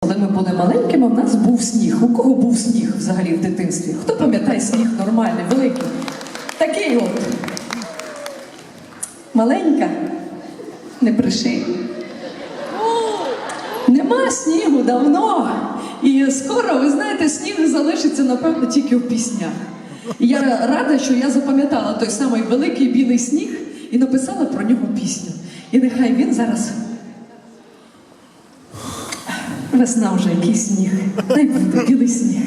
Коли ми були маленькими, в нас був сніг. У кого був сніг взагалі в дитинстві? Хто пам'ятає сніг нормальний, великий? Такий от. Маленька? Не бреши. Нема снігу давно. І скоро, ви знаєте, сніг залишиться, напевно, тільки в піснях. І я рада, що я запам'ятала той самий великий білий сніг і написала про нього пісню. І нехай він зараз. Весна вже якийсь сніг. Дай сніг.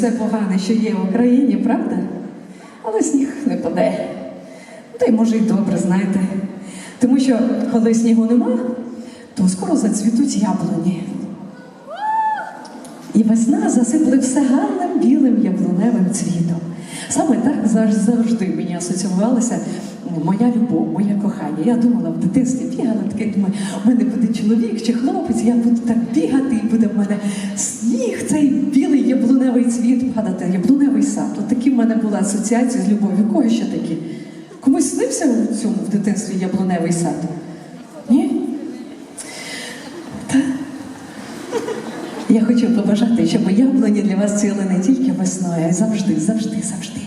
Все погане, що є в Україні, правда? Але сніг не паде. Та й може й добре, знаєте. Тому що коли снігу нема, то скоро зацвітуть яблуні. І весна засипле все гарним білим яблуневим цвітом. Саме так завжди мені асоціювалася моя любов, моє кохання. Я думала в дитинстві бігала, таке думаю, у мене буде чоловік чи хлопець, я буду так бігати, і буде в мене сніг, цей білий яблуневий цвіт падати, яблуневий сад. От такі в мене були асоціації з любов'ю. Кого ще такі? Комусь снився в цьому в дитинстві яблуневий сад? Ні? Я хочу побажати, щоб яблуні для вас цвіли не тільки весною, а й завжди, завжди, завжди.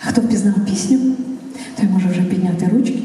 А хто впізнав пісню, той може вже підняти ручки.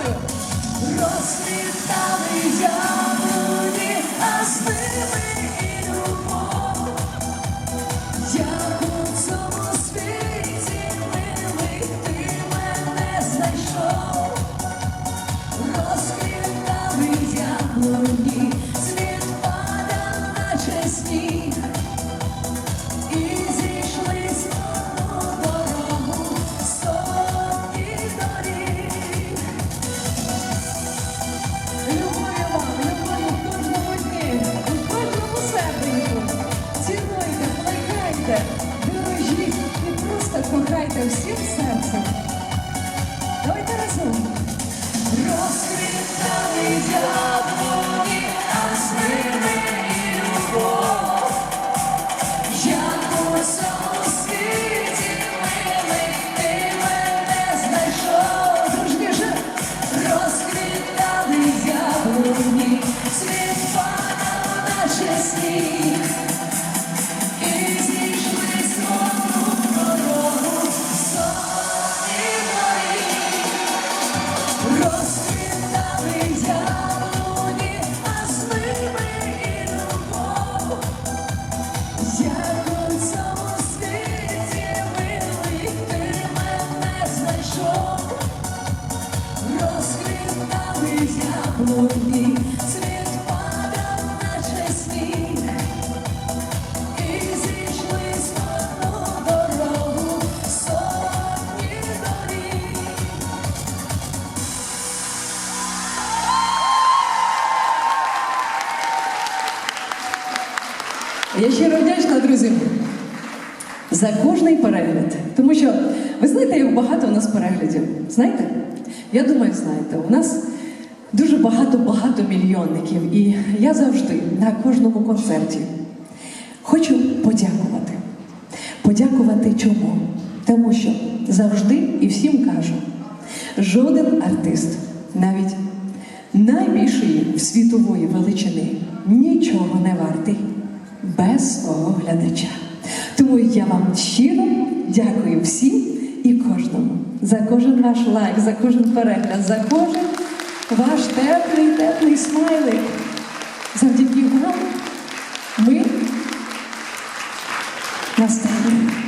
Мною. Розквітали яблуні, а з ними Я щиро вдячна, друзі, за кожний перегляд. Тому що ви знаєте, як багато у нас переглядів. Знаєте? Я думаю, знаєте, у нас дуже багато-багато мільйонників. І я завжди на кожному концерті хочу подякувати. Подякувати чому? Тому що завжди і всім кажу, жоден артист, навіть найбільшої світової величини, нічого не вартий без свого глядача. Тому я вам щиро дякую всім і кожному за кожен ваш лайк, за кожен перегляд, за кожен ваш теплий, теплий смайлик. Завдяки вам ми настали.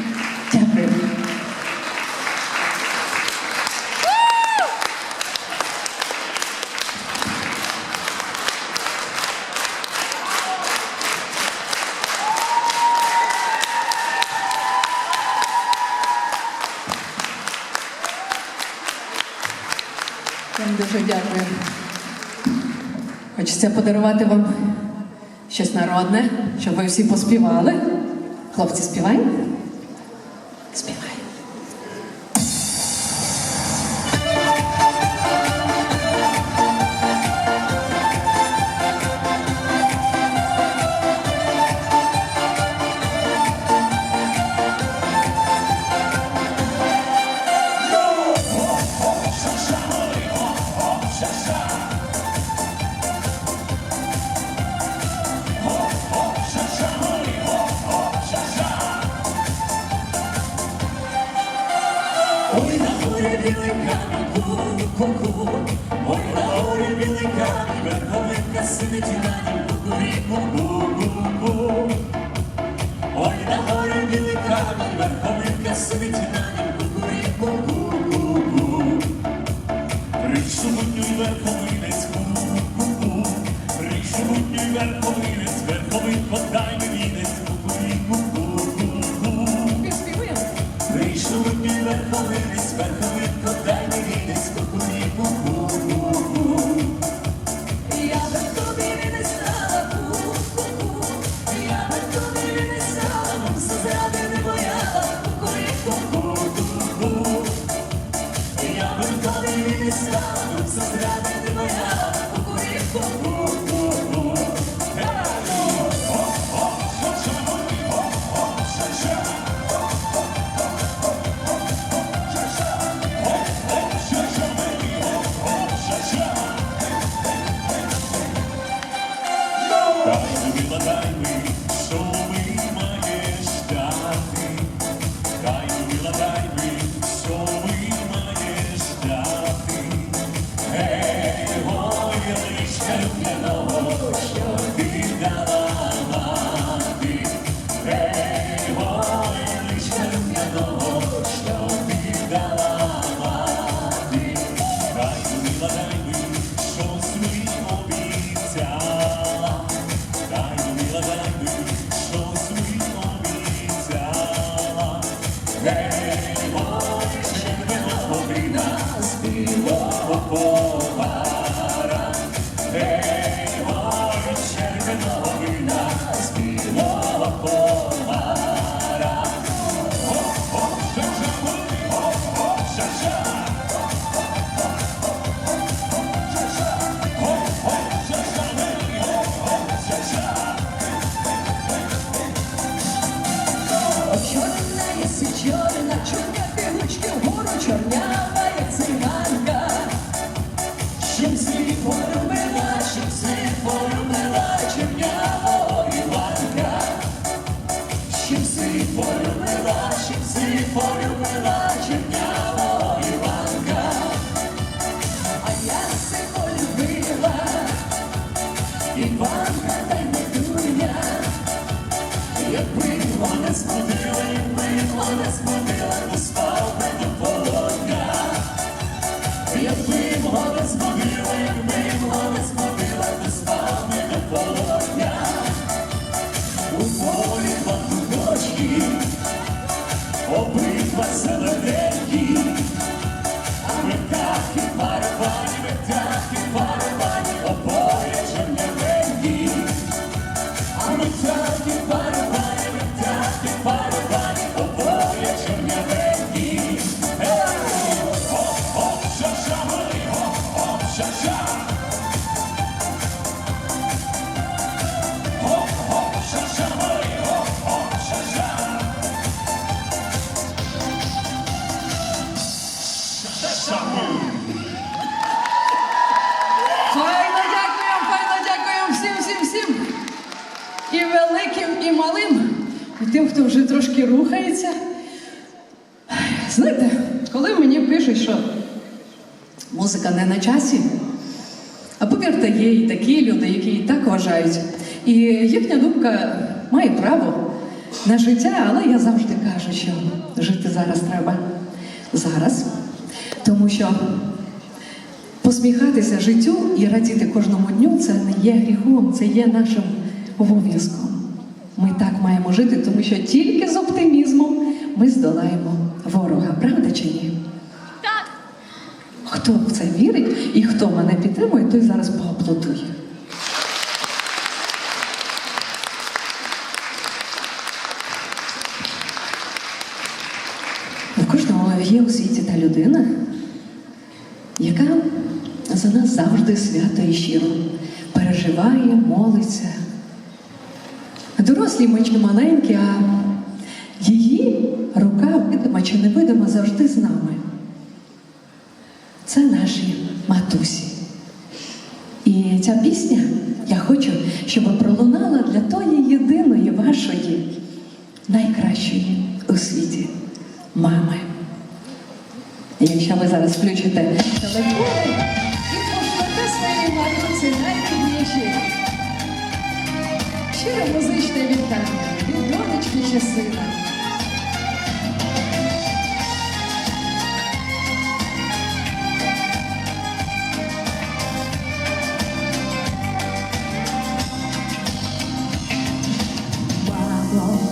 Хочеться подарувати вам щось народне, щоб ви всі поспівали. Хлопці, співаємо? Співаємо. Білий камінь, ку-ку-ку, Ой, на горі білий камінь, верховинка сидить і на нім кукурі, ку-ку-ку. Ой, на горі білий камінь, верховинка сидить і на нім кукурі, ку-ку-ку. Рич сумню й верховини, ку-ку-ку. Прийшов у верховинець, Celebrate. Тим, хто вже трошки рухається. Знаєте, коли мені пишуть, що музика не на часі, а повірте, є і такі люди, які і так вважають. І їхня думка має право на життя, але я завжди кажу, що жити зараз треба зараз. Тому що Посміхатися життю і радіти кожному дню це не є гріхом, це є нашим обов'язком. Ми так маємо жити, тому що тільки з оптимізмом ми здолаємо ворога, правда чи ні? Так, Хто в це вірить і хто мене підтримує, той зараз поаплодує. У кожному є у світі та людина, яка за нас завжди свято і щиро переживає, молиться. Чи маленькі, а її рука видима чи невидима завжди з нами. Це наші матусі. І ця пісня я хочу, щоб пролунала для тої єдиної вашої найкращої у світі мами. Якщо ви зараз включите телефон і пошлете своїй матусі найрідніші. Щире музичне вітання від донечки чи сина. Бабло.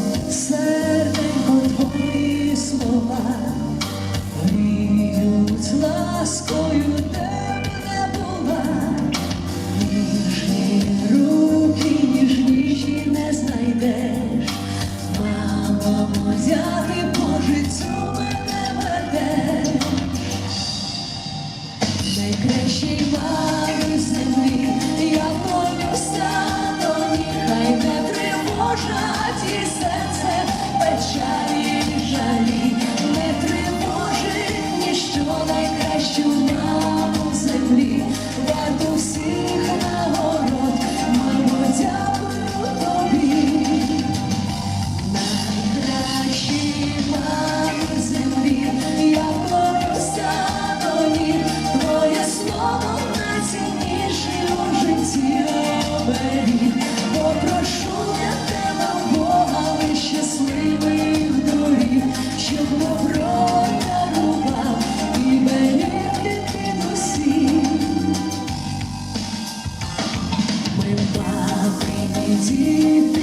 You.